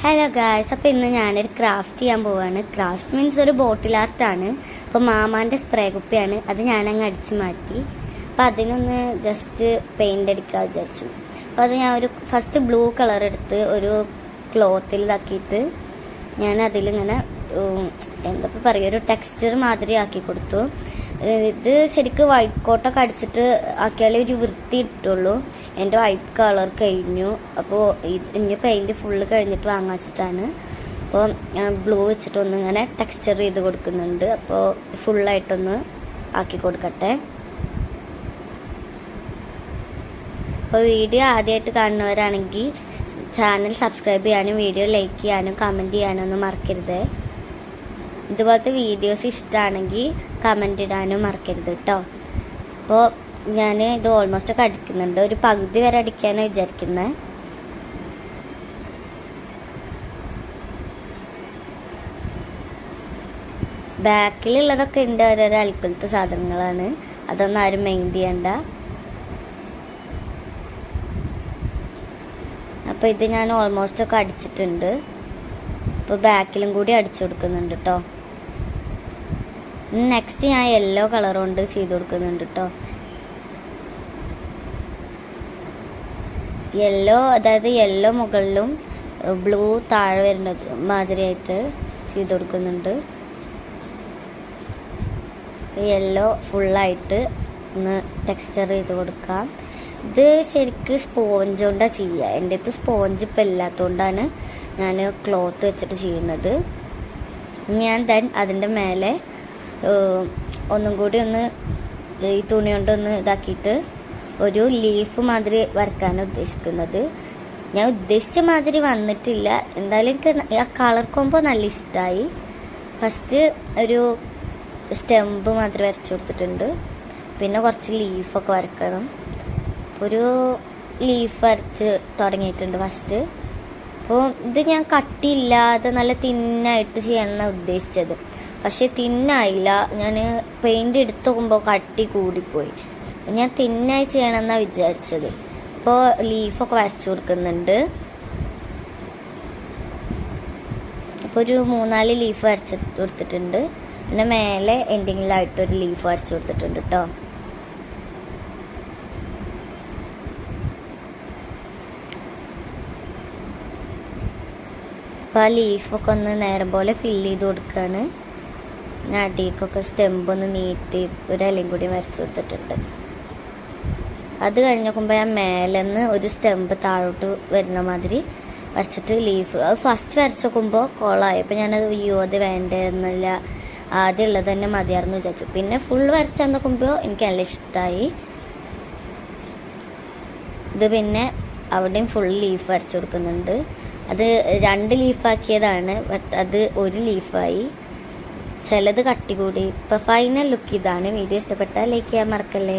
Hello guys അപ്പോൾ ഇന്ന് ഞാനൊരു ക്രാഫ്റ്റ് ചെയ്യാൻ പോവാണ്. ക്രാഫ്റ്റ് മീൻസ് ഒരു ബോട്ടിൽ ആർട്ടാണ് അപ്പോൾ മാമാന്റെ സ്പ്രേ കുപ്പിയാണ്. അത് ഞാനങ്ങ് അടിച്ചു മാറ്റി. അപ്പോൾ അതിനൊന്ന് ജസ്റ്റ് പെയിന്റ് അടിക്കാൻ വിചാരിച്ചു. അപ്പോൾ അത് ഞാൻ ഒരു ഫസ്റ്റ് ബ്ലൂ കളർ എടുത്ത് ഒരു ക്ലോത്തിൽ ഇതാക്കിയിട്ട് ഞാൻ അതിലിങ്ങനെ എന്താ പറയുക ഒരു ടെക്സ്ചർ മാതിരി ആക്കി കൊടുത്തു. ഇത് ശരിക്കും വൈറ്റ് കോട്ടൊക്കെ അടിച്ചിട്ട് ആക്കിയാലേ ഒരു വൃത്തി ഇട്ടുള്ളൂ എന്റെ വൈറ്റ് കളർ കഴിഞ്ഞു. അപ്പോൾ ഇനി പെയിന്റ് ഫുള്ള് കഴിഞ്ഞിട്ട് വാങ്ങാച്ചിട്ടാണ്. അപ്പോൾ ബ്ലൂ വെച്ചിട്ടൊന്ന് ഇങ്ങനെ ടെക്സ്ചർ ചെയ്ത് കൊടുക്കുന്നുണ്ട്. അപ്പോൾ ഫുള്ളായിട്ടൊന്ന് ആക്കി കൊടുക്കട്ടെ. അപ്പോൾ വീഡിയോ ആദ്യമായിട്ട് കാണുന്നവരാണെങ്കിൽ ചാനൽ സബ്സ്ക്രൈബ് ചെയ്യാനും വീഡിയോ ലൈക്ക് ചെയ്യാനും കമന്റ് ചെയ്യാനും ഒന്നും മറക്കരുത്. ഇതുപോലത്തെ വീഡിയോസ് ഇഷ്ടമാണെങ്കിൽ കമന്റ് ഇടാനും മറക്കരുത് കേട്ടോ അപ്പോൾ ഞാൻ ഇത് ഓൾമോസ്റ്റ് ഒക്കെ അടിക്കുന്നുണ്ട്. ഒരു പകുതി വരെ അടിക്കാനാണ് വിചാരിക്കുന്നത് ബാക്കിലുള്ളതൊക്കെ ഉണ്ട് ഓരോരോ അൽക്കുലത്തെ സാധനങ്ങളാണ്. അതൊന്നും ആരും മൈൻഡ് ചെയ്യണ്ട. അപ്പോൾ ഇത് ഞാൻ ഓൾമോസ്റ്റ് ഒക്കെ അടിച്ചിട്ടുണ്ട്. ഇപ്പോൾ ബാക്കിലും കൂടി അടിച്ചു കൊടുക്കുന്നുണ്ട് കേട്ടോ നെക്സ്റ്റ് ഞാൻ യെല്ലോ കളർ കൊണ്ട് ചെയ്ത് കൊടുക്കുന്നുണ്ട് കേട്ടോ യെല്ലോ അതായത് യെല്ലോ മുകളിലും ബ്ലൂ താഴെ വരുന്നത് മാതിരിയായിട്ട് ചെയ്ത് കൊടുക്കുന്നുണ്ട്. യെല്ലോ ഫുള്ളായിട്ട് ഒന്ന് ടെക്സ്ചർ ചെയ്ത് കൊടുക്കാം. ഇത് ശരിക്ക് സ്പോഞ്ച് കൊണ്ടാണ് ചെയ്യുക എന്റെ അടുത്ത് സ്പോഞ്ച് ഇപ്പം ഇല്ലാത്തതുകൊണ്ടാണ് ഞാൻ ക്ലോത്ത് വെച്ചിട്ട് ചെയ്യുന്നത്. ഞാൻ ദെൻ അതിന്റെ മേലെ ഒന്നും കൂടി ഒന്ന് ഈ തുണി കൊണ്ടൊന്ന് ഇതാക്കിയിട്ട് ഒരു ലീഫ് മാതിരി വരക്കാനാണ് ഉദ്ദേശിക്കുന്നത്. ഞാൻ ഉദ്ദേശിച്ച മാതിരി വന്നിട്ടില്ല. എന്തായാലും എനിക്ക് ആ കളർ കോമ്പോ നല്ല ഇഷ്ടമായി ഫസ്റ്റ് ഒരു സ്റ്റെമ്പ് മാതിരി വരച്ചു കൊടുത്തിട്ടുണ്ട്. പിന്നെ കുറച്ച് ലീഫൊക്കെ വരക്കണം ഒരു ലീഫ് വരച്ച് തുടങ്ങിയിട്ടുണ്ട് ഫസ്റ്റ് അപ്പോൾ ഇത് ഞാൻ കട്ടിയില്ലാതെ നല്ല തിന്നായിട്ട് ചെയ്യാനാണ് ഉദ്ദേശിച്ചത്. പക്ഷെ തിന്നായില്ല. ഞാൻ പെയിന്റ് എടുത്ത് നോക്കുമ്പോൾ കട്ടി കൂടിപ്പോയി. ഞാൻ തിന്നായി ചെയ്യണമെന്നാണ് വിചാരിച്ചത്. അപ്പോൾ ലീഫൊക്കെ വരച്ചു കൊടുക്കുന്നുണ്ട്. അപ്പോൾ ഒരു മൂന്നാൽ ലീഫ് വരച്ച് കൊടുത്തിട്ടുണ്ട്. പിന്നെ മേലെ ഒരു ലീഫ് വരച്ചു കൊടുത്തിട്ടുണ്ട് കേട്ടോ അപ്പോൾ ആ ലീഫൊക്കെ ഒന്ന് നേരം പോലെ ഫില്ല് ചെയ്ത് കൊടുക്കുകയാണ് ഞാൻ അടിക്കൊക്കെ സ്റ്റെമ്പ് ഒന്ന് നീട്ടി ഒരു ഇലയും കൂടി വരച്ചു കൊടുത്തിട്ടുണ്ട്. അത് കഴിഞ്ഞപ്പോൾ ഞാൻ മേലെന്ന് ഒരു സ്റ്റെമ്പ് താഴോട്ട് വരുന്ന മാതിരി വരച്ചിട്ട് ലീഫ് അത് ഫസ്റ്റ് വരച്ച് നോക്കുമ്പോൾ കോളായി അപ്പോൾ ഞാനത് അയ്യോ അത് വേണ്ടായിരുന്നില്ല ആദ്യം ഉള്ളത് തന്നെ മതിയായിരുന്നു വിചാരിച്ചു. പിന്നെ ഫുൾ വരച്ചാൽ നോക്കുമ്പോൾ എനിക്ക് നല്ല ഇഷ്ടമായി ഇത് പിന്നെ അവിടെയും ഫുൾ ലീഫ് വരച്ചു കൊടുക്കുന്നുണ്ട്. അത് രണ്ട് ലീഫാക്കിയതാണ് ബട്ട് അത് ഒരു ലീഫായി ചിലത് കട്ടി കൂടി ഇപ്പം ഫൈനൽ ലുക്ക് ഇതാണ്. വീഡിയോ ഇഷ്ടപ്പെട്ടാൽ ലൈക്ക് ചെയ്യാൻ മറക്കല്ലേ.